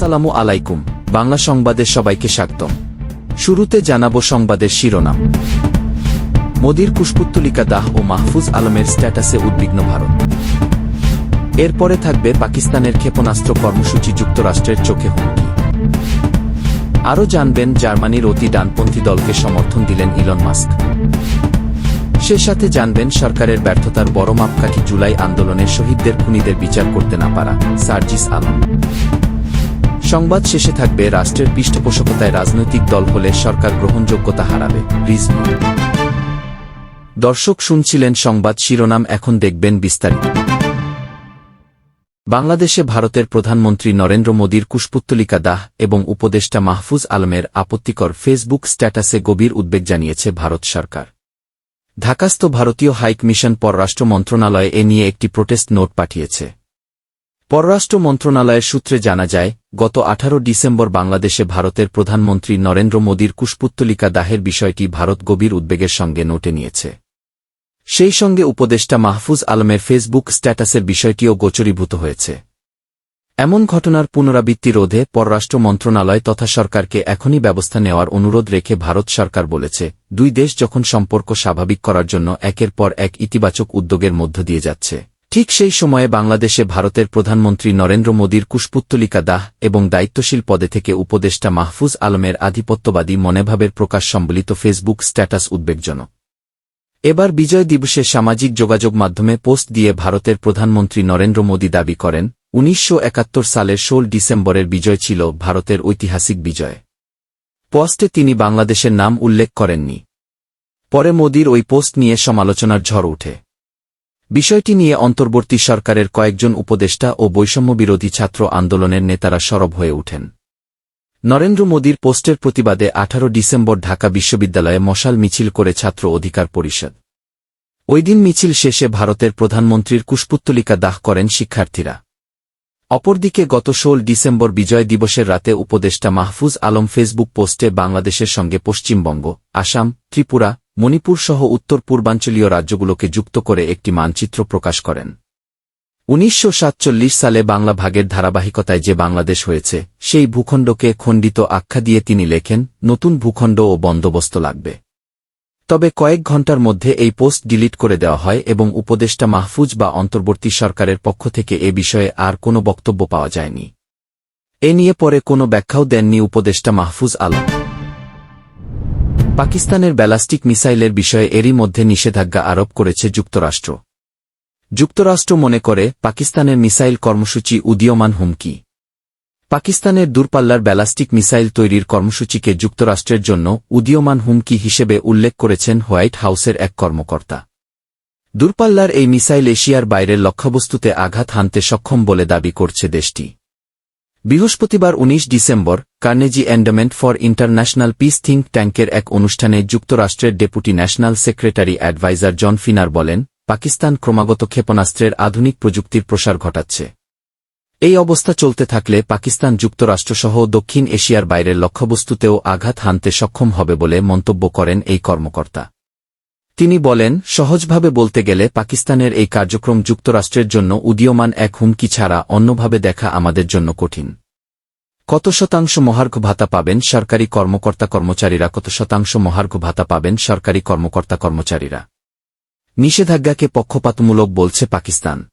আসসালামু আলাইকুম, বাংলা সংবাদে সবাইকে স্বাগতম। শুরুতে জানাব সংবাদের শিরোনাম। মোদির কুশপুত্তলিকা দাহ ও মাহফুজ আলমের স্ট্যাটাসে উদ্বিগ্ন ভারত। এরপরে থাকবে পাকিস্তানের ক্ষেপণাস্ত্র কর্মসূচি যুক্তরাষ্ট্রের চোখে হুমকি। আরও জানবেন জার্মানির অতি ডানপন্থী দলকে সমর্থন দিলেন ইলন মাস্ক। সে সাথে জানবেন সরকারের ব্যর্থতার বড় মাপকাঠি জুলাই আন্দোলনের শহীদদের খুনিদের বিচার করতে না পারা সার্জিস আলম। সংবাদ শেষে থাকবে, রাষ্ট্রের পৃষ্ঠপোষকতায় রাজনৈতিক দল হলে সরকার গ্রহণযোগ্যতা হারাবে দর্শক শুনছিলেন সংবাদ শিরোনাম, এখন দেখবেন বিস্তারিত। বাংলাদেশে ভারতের প্রধানমন্ত্রী নরেন্দ্র মোদীর কুশপুত্তলিকা দাহ এবং উপদেষ্টা মাহফুজ আলমের আপত্তিকর ফেসবুক স্ট্যাটাসে গভীর উদ্বেগ জানিয়েছে ভারত সরকার। ঢাকাস্থ ভারতীয় হাইক হাইকমিশন পররাষ্ট্র মন্ত্রণালয়ে এ নিয়ে একটি প্রোটেস্ট নোট পাঠিয়েছে। পররাষ্ট্র মন্ত্রণালয়ের সূত্রে জানা যায়, গত আঠারো ডিসেম্বর বাংলাদেশে ভারতের প্রধানমন্ত্রী নরেন্দ্র মোদীর কুশপুত্তলিকা দাহের বিষয়টি ভারত গভীর উদ্বেগের সঙ্গে নোটে নিয়েছে। সেই সঙ্গে উপদেষ্টা মাহফুজ আলমের ফেসবুক স্ট্যাটাসের বিষয়টিও গোচরীভূত হয়েছে। এমন ঘটনার পুনরাবৃত্তি রোধে পররাষ্ট্র মন্ত্রণালয় তথা সরকারকে এখনই ব্যবস্থা নেওয়ার অনুরোধ রেখে ভারত সরকার বলেছে, দুই দেশ যখন সম্পর্ক স্বাভাবিক করার জন্য একের পর এক ইতিবাচক উদ্যোগের মধ্য দিয়ে যাচ্ছে। ঠিক সেই সময়ে বাংলাদেশে ভারতের প্রধানমন্ত্রী নরেন্দ্র মোদীর কুশপুত্তলিকা দাহ এবং দায়িত্বশীল পদে থেকে উপদেষ্টা মাহফুজ আলমের আধিপত্যবাদী মনোভাবের প্রকাশ সম্বলিত ফেসবুক স্ট্যাটাস উদ্বেগজনক। এবার বিজয় দিবসে সামাজিক যোগাযোগ মাধ্যমে পোস্ট দিয়ে ভারতের প্রধানমন্ত্রী নরেন্দ্র মোদী দাবি করেন, উনিশশো একাত্তর সালের ষোল ডিসেম্বরের বিজয় ছিল ভারতের ঐতিহাসিক বিজয়। পোস্টে তিনি বাংলাদেশের নাম উল্লেখ করেননি। পরে মোদীর ওই পোস্ট নিয়ে সমালোচনার ঝড় ওঠে। বিষয়টি নিয়ে অন্তর্বর্তী সরকারের কয়েকজন উপদেষ্টা ও বৈষম্যবিরোধী ছাত্র আন্দোলনের নেতারা সরব হয়ে ওঠেন। নরেন্দ্র মোদীর পোস্টের প্রতিবাদে আঠারো ডিসেম্বর ঢাকা বিশ্ববিদ্যালয়ে মশাল মিছিল করে ছাত্র অধিকার পরিষদ। ওই দিন মিছিল শেষে ভারতের প্রধানমন্ত্রীর কুশপুত্তলিকা দাহ করেন শিক্ষার্থীরা। অপরদিকে গত ষোল ডিসেম্বর বিজয় দিবসের রাতে উপদেষ্টা মাহফুজ আলম ফেসবুক পোস্টে বাংলাদেশের সঙ্গে পশ্চিমবঙ্গ, আসাম, ত্রিপুরা মণিপুর সহ উত্তর পূর্বাঞ্চলীয় রাজ্যগুলোকে যুক্ত করে একটি মানচিত্র প্রকাশ করেন। উনিশশো সাতচল্লিশ সালে বাংলা ভাগের ধারাবাহিকতায় যে বাংলাদেশ হয়েছে, সেই ভূখণ্ডকে খণ্ডিত আখ্যা দিয়ে তিনি লেখেন, নতুন ভূখণ্ড ও বন্দোবস্ত লাগবে। তবে কয়েক ঘণ্টার মধ্যে এই পোস্ট ডিলিট করে দেওয়া হয় এবং উপদেষ্টা মাহফুজ বা অন্তর্বর্তী সরকারের পক্ষ থেকে এ বিষয়ে আর কোনো বক্তব্য পাওয়া যায়নি। এ নিয়ে পরে কোনো ব্যাখ্যাও দেননি উপদেষ্টা মাহফুজ আলম। পাকিস্তানের ব্যালাস্টিক মিসাইলের বিষয়ে এরই মধ্যে নিষেধাজ্ঞা আরোপ করেছে যুক্তরাষ্ট্র। যুক্তরাষ্ট্র মনে করে, পাকিস্তানের মিসাইল কর্মসূচি উদীয়মান হুমকি। পাকিস্তানের দূরপাল্লার ব্যালাস্টিক মিসাইল তৈরির কর্মসূচিকে যুক্তরাষ্ট্রের জন্য উদীয়মান হুমকি হিসেবে উল্লেখ করেছেন হোয়াইট হাউসের এক কর্মকর্তা। দূরপাল্লার এই মিসাইল এশিয়ার বাইরের লক্ষ্যবস্তুতে আঘাত হানতে সক্ষম বলে দাবি করছে দেশটি। বৃহস্পতিবার ১৯ December, Carnegie Endowment for International Peace think ট্যাঙ্কের এক অনুষ্ঠানে যুক্তরাষ্ট্রের deputy national secretary adviser John Finer বলেন, পাকিস্তান ক্রমাগত ক্ষেপণাস্ত্রের আধুনিক প্রযুক্তির প্রসার ঘটাচ্ছে। এই অবস্থা চলতে থাকলে পাকিস্তান যুক্তরাষ্ট্রসহ দক্ষিণ এশিয়ার বাইরের লক্ষ্যবস্তুতেও আঘাত হানতে সক্ষম হবে বলে মন্তব্য করেন এই কর্মকর্তা। তিনি বলেন, সহজভাবে বলতে গেলে পাকিস্তানের এই কার্যক্রম যুক্তরাষ্ট্রের জন্য উদীয়মান এক হুমকি ছাড়া অন্যভাবে দেখা আমাদের জন্য কঠিন। কত শতাংশ মহার্ঘ ভাতা পাবেন সরকারি কর্মকর্তা কর্মচারীরা? কত শতাংশ মহার্ঘ ভাতা পাবেন সরকারি কর্মকর্তা কর্মচারীরা? নিষেধাজ্ঞাকে পক্ষপাতমূলক বলছে পাকিস্তান।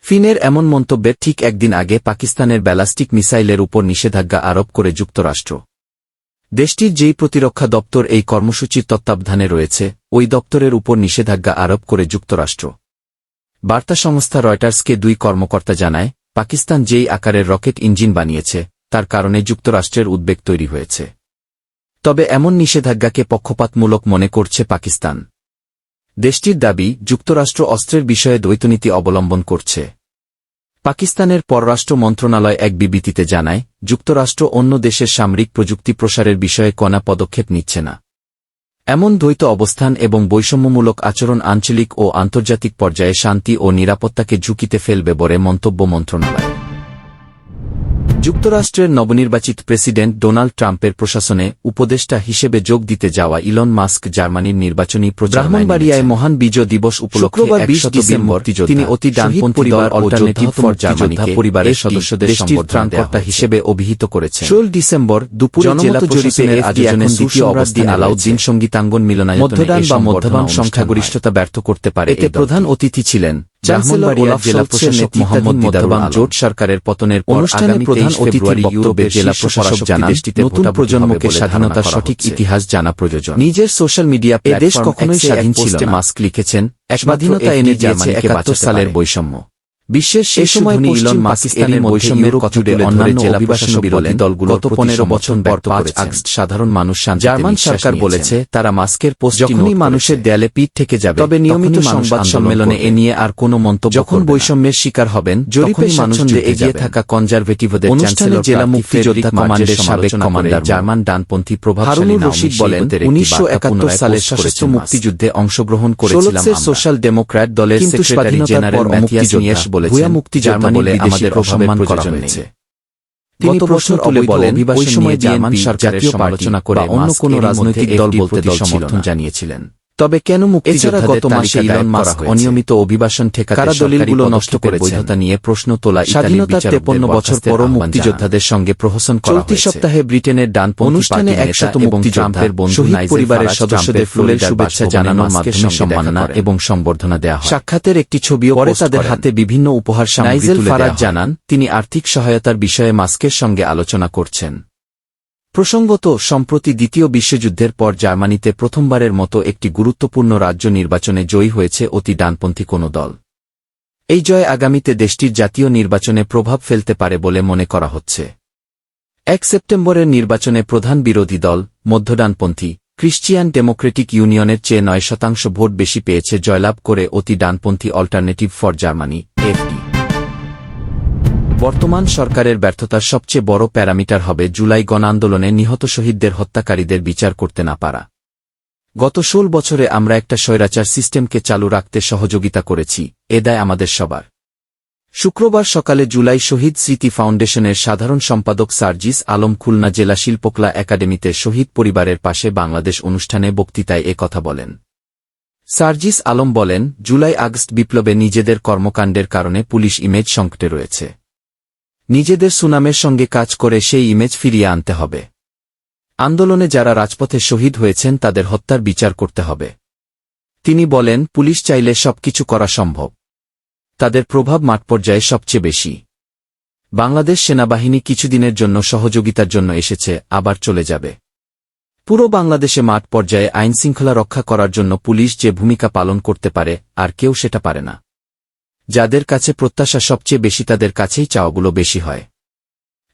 ফিনের এমন মন্তব্যের ঠিক একদিন আগে পাকিস্তানের ব্যালাস্টিক মিসাইলের উপর নিষেধাজ্ঞা আরোপ করে যুক্তরাষ্ট্র। দেশটির যেই প্রতিরক্ষা দপ্তর এই কর্মসূচির তত্ত্বাবধানে রয়েছে, ওই দপ্তরের উপর নিষেধাজ্ঞা আরোপ করে যুক্তরাষ্ট্র। বার্তা সংস্থা রয়টার্সকে দুই কর্মকর্তা জানায়, পাকিস্তান যেই আকারের রকেট ইঞ্জিন বানিয়েছে, তার কারণে যুক্তরাষ্ট্রের উদ্বেগ তৈরি হয়েছে। তবে এমন নিষেধাজ্ঞাকে পক্ষপাতমূলক মনে করছে পাকিস্তান। দেশটির দাবি, যুক্তরাষ্ট্র অস্ত্রের বিষয়ে দ্বৈতনীতি অবলম্বন করছে। পাকিস্তানের পররাষ্ট্র মন্ত্রণালয় এক বিবৃতিতে জানায়, যুক্তরাষ্ট্র অন্য দেশের সামরিক প্রযুক্তি প্রসারের বিষয়ে কণা পদক্ষেপ নিচ্ছে না। এমন দ্বৈত অবস্থান এবং বৈষম্যমূলক আচরণ আঞ্চলিক ও আন্তর্জাতিক পর্যায়ে শান্তি ও নিরাপত্তাকে ঝুঁকিতে ফেলবে বলে মন্তব্য মন্ত্রণালয়। যুক্তরাষ্ট্রের নবনির্বাচিত প্রেসিডেন্ট ডোনাল্ড ট্রাম্পের প্রশাসনে উপদেষ্টা হিসেবে যোগ দিতে যাওয়া ইলন মাস্ক জার্মানির নির্বাচনী ব্রাহ্মণবাড়িয়ায় মহান বিজয় দিবস উপলক্ষে শুক্রবার 20 20 ডিসেম্বর তিনি অতি ডানপন্থী পরিবার অল্টারনেটিভ ফর জার্মানিকে পরিবারের সদস্যদের ত্রাণকর্তা হিসেবে অভিহিত করেছে ষোল ডিসেম্বর দুপুরে জেলা জরিপের আয়োজনে দ্বিতীয় অবস্থি আলাউদ্দিন সঙ্গীতাঙ্গন মিলনায়তনে মধ্যদান বা মধ্যবান সংখ্যাগরিষ্ঠতা ব্যর্থ করতে পারে এতে প্রধান অতিথি ছিলেন ব্রাহ্মণবাড়িয়া জেলা প্রশাসক মোহাম্মদ জোট সরকারের পতনের পর অনুষ্ঠানে আগামী প্রধান 23 অতিথির ফেব্রুয়ারি বক্তব্যে ইউরোপের জেলা প্রশাসক জানান নতুন প্রজন্মকে স্বাধীনতার সঠিক ইতিহাস জানা প্রয়োজন। নিজের সোশ্যাল মিডিয়া এদেশ কখনোই স্বাধীন ছিল মাস্ক লিখেছেন। স্বাধীনতা এনে দিয়েছে একাত্তর সালের বৈষম্য। বিশ্বের শেষ সময় ইলন পাকিস্তানের বৈষম্যের কথা জুড়ে অন্যান্য অভিবাসন বিরোধী বলেন দলগুলোর গত পনেরো বছর পর পাঁচ আগস্ট সাধারণ মানুষ জার্মান সরকার বলেছে, তারা মাস্কের পোস্ট যখনই মানুষের দেয়ালে পিঠ থেকে যাবে তবে নিয়মিত সংবাদ সম্মেলনে এ নিয়ে আর কোনো মন্তব্য যখন বৈষম্যের শিকার হবেন জরিপে স্বাচ্ছন্দ্যে এগিয়ে থাকা কনজারভেটিভদের অনুষ্ঠানে জেলা প্রার্থী মুক্তিযোদ্ধা কমান্ডের সাবেক কমান্ডার জার্মান ডানপন্থী প্রভাবশালী রশিদ বলেন, শিল্পদের একাত্তর 1971 সালে সশস্ত্র মুক্তিযুদ্ধে অংশগ্রহণ করেছিলাম সোশ্যাল ডেমোক্র্যাট দলের সেক্রেটারি জেনারেল ম্যাথিয়াস বলেছেন ভুয়া মুক্তিযোদ্ধা জার্মানি বলে বিদেশি আমাদের প্রভাবের প্রয়োজন হয়েছে। তিনি প্রশ্ন তুলে বলেন ওই সময় জার্মান সরকারের সমালোচনা করে অন্য কোন কোনো রাজনৈতিক দল বলতে দল সমর্থন জানিয়েছিলেন। তবে কেন এছাড়া মুক্তিযোদ্ধাদের গত মাসে ইলন মাস্ক অনিয়মিত অভিবাসন ঠেকাতে দলিলগুলো নষ্ট করেছেন? বৈধতা নিয়ে প্রশ্ন তোলা স্বাধীনতার 53 বছর পরও মুক্তিযোদ্ধাদের সঙ্গে প্রহসন করা চলতি সপ্তাহে ব্রিটেনের ডানপন্থী অনুষ্ঠানে একশত মুক্তিযোদ্ধা ট্রাম্পের বন্ধু পরিবারের সদস্যদের ফুলের শুভেচ্ছা জানানোর মাধ্যমে সম্মাননা এবং সম্বর্ধনা দেওয়া সাক্ষাতের একটি ছবিও পরে তাদের হাতে বিভিন্ন উপহার সামগ্রী ফারাজ জানান তিনি আর্থিক সহায়তার বিষয়ে মাস্কের সঙ্গে আলোচনা করছেন। প্রসঙ্গত, সম্প্রতি দ্বিতীয় বিশ্বযুদ্ধের পর জার্মানিতে প্রথমবারের মতো একটি গুরুত্বপূর্ণ রাজ্য নির্বাচনে জয়ী হয়েছে অতি ডানপন্থী কোনো দল। এই জয় আগামীতে দেশটির জাতীয় নির্বাচনে প্রভাব ফেলতে পারে বলে মনে করা হচ্ছে। এক সেপ্টেম্বরের নির্বাচনে প্রধান বিরোধী দল মধ্যডানপন্থী ক্রিশ্চিয়ান ডেমোক্রেটিক ইউনিয়নের চেয়ে নয় শতাংশ ভোট বেশি পেয়েছে জয়লাভ করে অতি ডানপন্থী অল্টারনেটিভ ফর জার্মানি এফডি বর্তমান সরকারের ব্যর্থতার সবচেয়ে বড় প্যারামিটার হবে জুলাই গণ আন্দোলনে নিহত শহীদদের হত্যাকারীদের বিচার করতে না পারা। গত ষোল বছরে আমরা একটা স্বৈরাচার সিস্টেমকে চালু রাখতে সহযোগিতা করেছি, এ দায় আমাদের সবার। শুক্রবার সকালে জুলাই শহীদ স্মৃতি ফাউন্ডেশনের সাধারণ সম্পাদক সার্জিস আলম খুলনা জেলা শিল্পকলা একাডেমিতে শহীদ পরিবারের পাশে বাংলাদেশ অনুষ্ঠানে বক্তৃতায় এ কথা বলেন। সার্জিস আলম বলেন, জুলাই আগস্ট বিপ্লবে নিজেদের কর্মকাণ্ডের কারণে পুলিশ ইমেজ সংকটে রয়েছে। নিজেদের সুনামের সঙ্গে কাজ করে সেই ইমেজ ফিরিয়ে আনতে হবে। আন্দোলনে যারা রাজপথে শহীদ হয়েছেন তাদের হত্যার বিচার করতে হবে। তিনি বলেন, পুলিশ চাইলে সবকিছু করা সম্ভব। তাদের প্রভাব মাঠ পর্যায়ে সবচেয়ে বেশি। বাংলাদেশ সেনাবাহিনী কিছুদিনের জন্য সহযোগিতার জন্য এসেছে, আবার চলে যাবে। পুরো বাংলাদেশে মাঠ পর্যায়ে আইনশৃঙ্খলা রক্ষা করার জন্য পুলিশ যে ভূমিকা পালন করতে পারে, আর কেউ সেটা পারে না। যাদের কাছে প্রত্যাশা সবচেয়ে বেশি তাদের কাছেই চাওয়াগুলো বেশি হয়।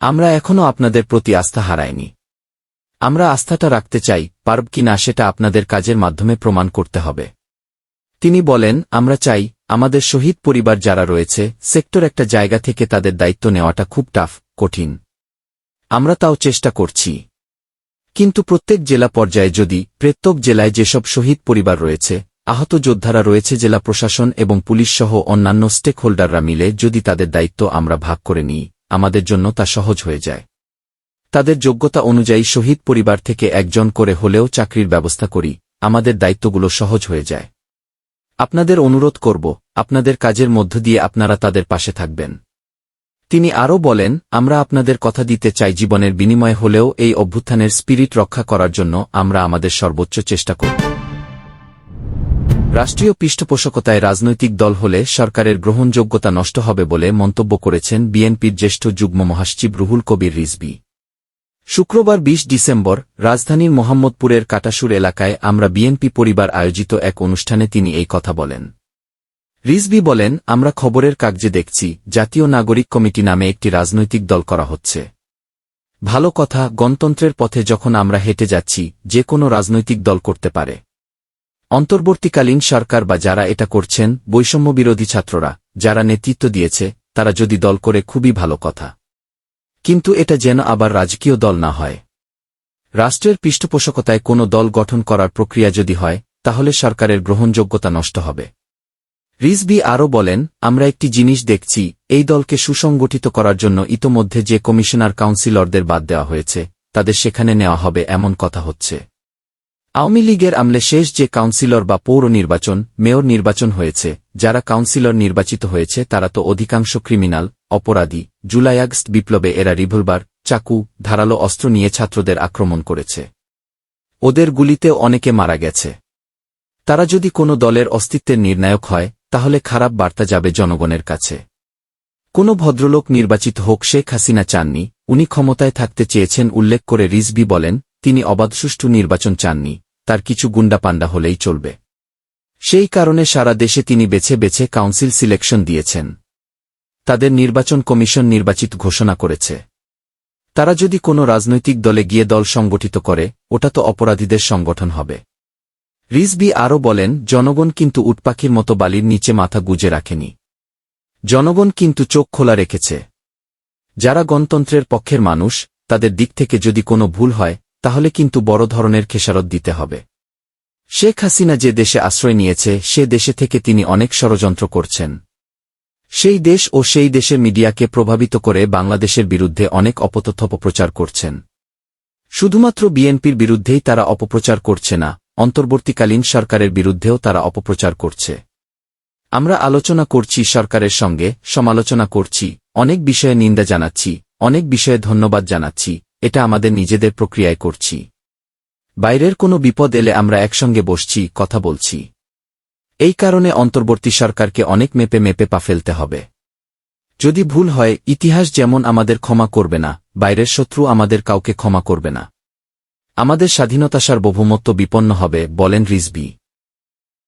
আমরা এখনও আপনাদের প্রতি আস্থা হারাইনি। আমরা আস্থাটা রাখতে চাই, পারব কি না সেটা আপনাদের কাজের মাধ্যমে প্রমাণ করতে হবে। তিনি বলেন, আমরা চাই, আমাদের শহীদ পরিবার যারা রয়েছে, সেক্টর একটা জায়গা থেকে তাদের দায়িত্ব নেওয়াটা খুব টাফ, কঠিন। আমরা তাও চেষ্টা করছি। কিন্তু প্রত্যেক জেলা পর্যায়ে যদি, প্রত্যেক জেলায় যেসব শহীদ পরিবার রয়েছে আহত যোদ্ধারা রয়েছে জেলা প্রশাসন এবং পুলিশ সহ অন্যান্য স্টেক হোল্ডাররা মিলে যদি তাদের দায়িত্ব আমরা ভাগ করে নিই, আমাদের জন্য তা সহজ হয়ে যায়। তাদের যোগ্যতা অনুযায়ী শহীদ পরিবার থেকে একজন করে হলেও চাকরির ব্যবস্থা করি, আমাদের দায়িত্বগুলো সহজ হয়ে যায়। আপনাদের অনুরোধ করব, আপনাদের কাজের মধ্য দিয়ে আপনারা তাদের পাশে থাকবেন। তিনি আরও বলেন, আমরা আপনাদের কথা দিতে চাই জীবনের বিনিময় হলেও এই অভ্যুত্থানের স্পিরিট রক্ষা করার জন্য আমরা আমাদের সর্বোচ্চ চেষ্টা করব। রাষ্ট্রীয় পৃষ্ঠপোষকতায় রাজনৈতিক দল হলে সরকারের গ্রহণযোগ্যতা নষ্ট হবে বলে মন্তব্য করেছেন বিএনপির জ্যেষ্ঠ যুগ্ম মহাসচিব রুহুল কবির রিজবি শুক্রবার ২০ ডিসেম্বর, রাজধানীর মোহাম্মদপুরের কাটাসুর এলাকায় আমরা বিএনপি পরিবার আয়োজিত এক অনুষ্ঠানে তিনি এই কথা বলেন। রিজবি বলেন, আমরা খবরের কাগজে দেখছি, জাতীয় নাগরিক কমিটি নামে একটি রাজনৈতিক দল করা হচ্ছে। ভালো কথা, গণতন্ত্রের পথে যখন আমরা হেঁটে যাচ্ছি, যে কোনো রাজনৈতিক দল করতে পারে। অন্তর্বর্তীকালীন সরকার বা যারা এটা করছেন, বৈষম্যবিরোধী ছাত্ররা, যারা নেতৃত্ব দিয়েছে, তারা যদি দল করে খুবই ভালো কথা। কিন্তু এটা যেন আবার রাজকীয় দল না হয়। রাষ্ট্রের পৃষ্ঠপোষকতায় কোনো দল গঠন করার প্রক্রিয়া যদি হয়, তাহলে সরকারের গ্রহণযোগ্যতা নষ্ট হবে। রিজবি আরও বলেন, আমরা একটি জিনিস দেখছি, এই দলকে সুসংগঠিত করার জন্য ইতোমধ্যে যে কমিশনার কাউন্সিলরদের বাদ দেওয়া হয়েছে, তাদের সেখানে নেওয়া হবে এমন কথা হচ্ছে। আওয়ামী লীগের আমলে শেষ যে কাউন্সিলর বা পৌর নির্বাচন, মেয়র নির্বাচন হয়েছে, যারা কাউন্সিলর নির্বাচিত হয়েছে তারা তো অধিকাংশ ক্রিমিনাল, অপরাধী, জুলাই আগস্ট বিপ্লবে এরা রিভলভার, চাকু, ধারালো অস্ত্র নিয়ে ছাত্রদের আক্রমণ করেছে। ওদের গুলিতেও অনেকে মারা গেছে। তারা যদি কোনো দলের অস্তিত্বের নির্ণায়ক হয়, তাহলে খারাপ বার্তা যাবে জনগণের কাছে। কোনো ভদ্রলোক নির্বাচিত হোক শেখ হাসিনা চাননি, উনি ক্ষমতায় থাকতে চেয়েছেন উল্লেখ করে রিজবি বলেন তিনি অবাধ সুষ্ঠু নির্বাচন চাননি, তার কিছু গুন্ডাপান্ডা হলেই চলবে। সেই কারণে সারা দেশে তিনি বেছে বেছে কাউন্সিল সিলেকশন দিয়েছেন। তাদের নির্বাচন কমিশন নির্বাচিত ঘোষণা করেছে। তারা যদি কোনো রাজনৈতিক দলে গিয়ে দল সংগঠিত করে, ওটা তো অপরাধীদের সংগঠন হবে। রিজবি আরও বলেন, জনগণ কিন্তু উটপাখির মতো বালির নিচে মাথা গুজে রাখেনি। জনগণ কিন্তু চোখ খোলা রেখেছে। যারা গণতন্ত্রের পক্ষের মানুষ, তাদের দিক থেকে যদি কোনো ভুল হয় তাহলে কিন্তু বড় ধরনের খেসারত দিতে হবে। শেখ হাসিনা যে দেশে আশ্রয় নিয়েছে, সে দেশে থেকে তিনি অনেক ষড়যন্ত্র করছেন। সেই দেশ ও সেই দেশের মিডিয়াকে প্রভাবিত করে বাংলাদেশের বিরুদ্ধে অনেক অপতথ্য অপপ্রচার করছেন। শুধুমাত্র বিএনপির বিরুদ্ধেই তারা অপপ্রচার করছে না, অন্তর্বর্তীকালীন সরকারের বিরুদ্ধেও তারা অপপ্রচার করছে। আমরা আলোচনা করছি সরকারের সঙ্গে, সমালোচনা করছি, অনেক বিষয়ে নিন্দা জানাচ্ছি, অনেক বিষয়ে ধন্যবাদ জানাচ্ছি এটা আমাদের নিজেদের প্রক্রিয়ায় করছি। বাইরের কোনো বিপদ এলে আমরা একসঙ্গে বসছি, কথা বলছি। এই কারণে অন্তর্বর্তী সরকারকে অনেক মেপে মেপে পা ফেলতে হবে। যদি ভুল হয়, ইতিহাস যেমন আমাদের ক্ষমা করবে না, বাইরের শত্রু আমাদের কাউকে ক্ষমা করবে না। আমাদের স্বাধীনতা সার্বভৌমত্ব বিপন্ন হবে, বলেন রিজবি